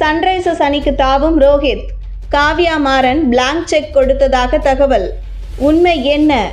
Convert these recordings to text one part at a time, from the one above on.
Sunrisers அணிக்கு தாவும் Rohit. Kavya Maran blank cheque கொடுத்ததாக தகவல். உண்மை என்ன?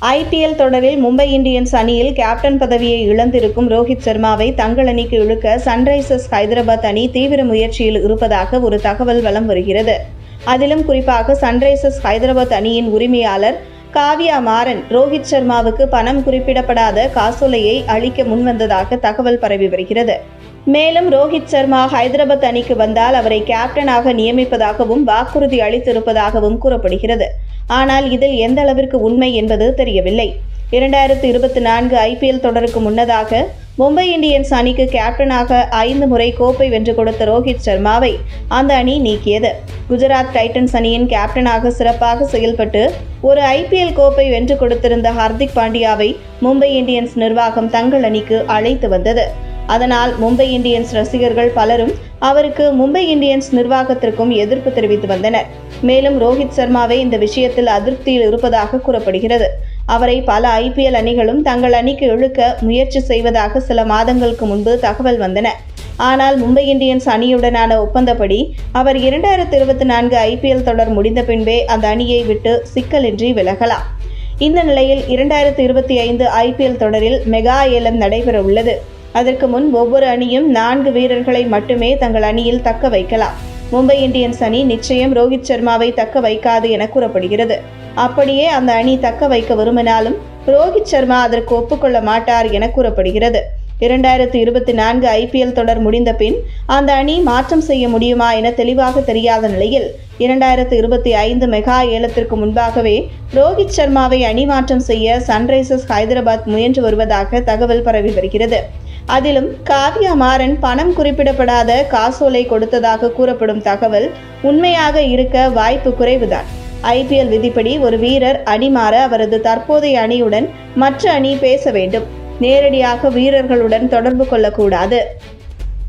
ஐபிஎல் தொடரில் மும்பை இந்தியன்ஸ் அணியில் கேப்டன் பதவியை இழந்திருக்கும் ரோஹித் சர்மாவை தங்கள் அணிக்கு இழுக்க சன்ரைசர்ஸ் ஹைதராபாத் அணி தீவிர முயற்சியில் இருப்பதாக ஒரு தகவல் வலம் வருகிறது. அதிலும் குறிப்பாக சன்ரைசர்ஸ் ஹைதராபாத் அணியின் உரிமையாளர் காவ்யா மாறன் ரோஹித் சர்மாவுக்கு பணம் குறிப்பிடப்படாத காசோலையை அளிக்க முன்வந்ததாக தகவல் பரவி வருகிறது. மேலும் ரோஹித் சர்மா ஹைதராபாத் அணிக்கு வந்தால் அவரை கேப்டனாக நியமிப்பதாகவும் வாக்குறுதி அளித்திருப்பதாகவும் கூறப்படுகிறது. ஆனால் இதில் எந்த அளவிற்கு உண்மை என்பது தெரியவில்லை. இரண்டாயிரத்து இருபத்தி நான்கு ஐபிஎல் தொடருக்கு முன்னதாக மும்பை இந்தியன்ஸ் அணிக்கு கேப்டனாக ஐந்து முறை கோப்பை வென்று கொடுத்த ரோஹித் சர்மாவை அந்த அணி நீக்கியது. குஜராத் டைட்டன்ஸ் அணியின் கேப்டனாக சிறப்பாக செயல்பட்டு ஒரு ஐபிஎல் கோப்பை வென்று கொடுத்திருந்த ஹர்திக் பாண்டியாவை மும்பை இந்தியன்ஸ் நிர்வாகம் தங்கள் அணிக்கு அழைத்து வந்தது. அதனால் மும்பை இந்தியன்ஸ் ரசிகர்கள் பலரும் அவருக்கு மும்பை இந்தியன்ஸ் நிர்வாகத்திற்கும் எதிர்ப்பு தெரிவித்து வந்தனர். மேலும் ரோஹித் சர்மாவே இந்த விஷயத்தில் அதிருப்தியில் இருப்பதாக கூறப்படுகிறது. அவரை பல ஐபிஎல் அணிகளும் தங்கள் அணிக்கு இழுக்க முயற்சி செய்வதாக சில மாதங்களுக்கு முன்பு தகவல் வந்தன. ஆனால் மும்பை இந்தியன்ஸ் அணியுடனான ஒப்பந்தப்படி அவர் இரண்டாயிரத்தி இருபத்தி நான்கு ஐபிஎல் தொடர் முடிந்த பின்பே அந்த அணியை விட்டு சிக்கலின்றி விலகலாம். இந்த நிலையில் இரண்டாயிரத்தி இருபத்தி ஐந்து ஐபிஎல் தொடரில் மெகா ஏலம் நடைபெற உள்ளது அதற்கு முன் ஒவ்வொரு அணியும் நான்கு வீரர்களை மட்டுமே தங்கள் அணியில் தக்க வைக்கலாம். மும்பை இந்தியன்ஸ் அணி நிச்சயம் ரோஹித் சர்மாவை தக்க வைக்காது என கூறப்படுகிறது. அப்படியே அந்த அணி தக்க வைக்க விரும்பினாலும் ரோஹித் சர்மா அதற்கு ஒப்புக்கொள்ள மாட்டார் என கூறப்படுகிறது. இரண்டாயிரத்து இருபத்தி நான்கு ஐபிஎல் தொடர் முடிந்த பின் அந்த அணி மாற்றம் செய்ய முடியுமா என தெளிவாக தெரியாத நிலையில் இரண்டாயிரத்து இருபத்தி ஐந்து மெகா ஏலத்திற்கு முன்பாகவே ரோஹித் சர்மாவை அணி மாற்றம் செய்ய சன்ரைசர்ஸ் ஹைதராபாத் முயன்று வருவதாக தகவல் பரவி வருகிறது. அதிலும் காவ்யா மாறன் பணம் குறிப்பிடப்படாத காசோலை கொடுத்ததாக கூறப்படும் தகவல் உண்மையாக இருக்க வாய்ப்பு குறைவுதான். ஐபிஎல் விதிப்படி ஒரு வீரர் அணி மாற அவரது தற்போதைய அணியுடன் மற்ற அணி பேச வேண்டும். நேரடியாக வீரர்களுடன் தொடர்பு கொள்ளக்கூடாது.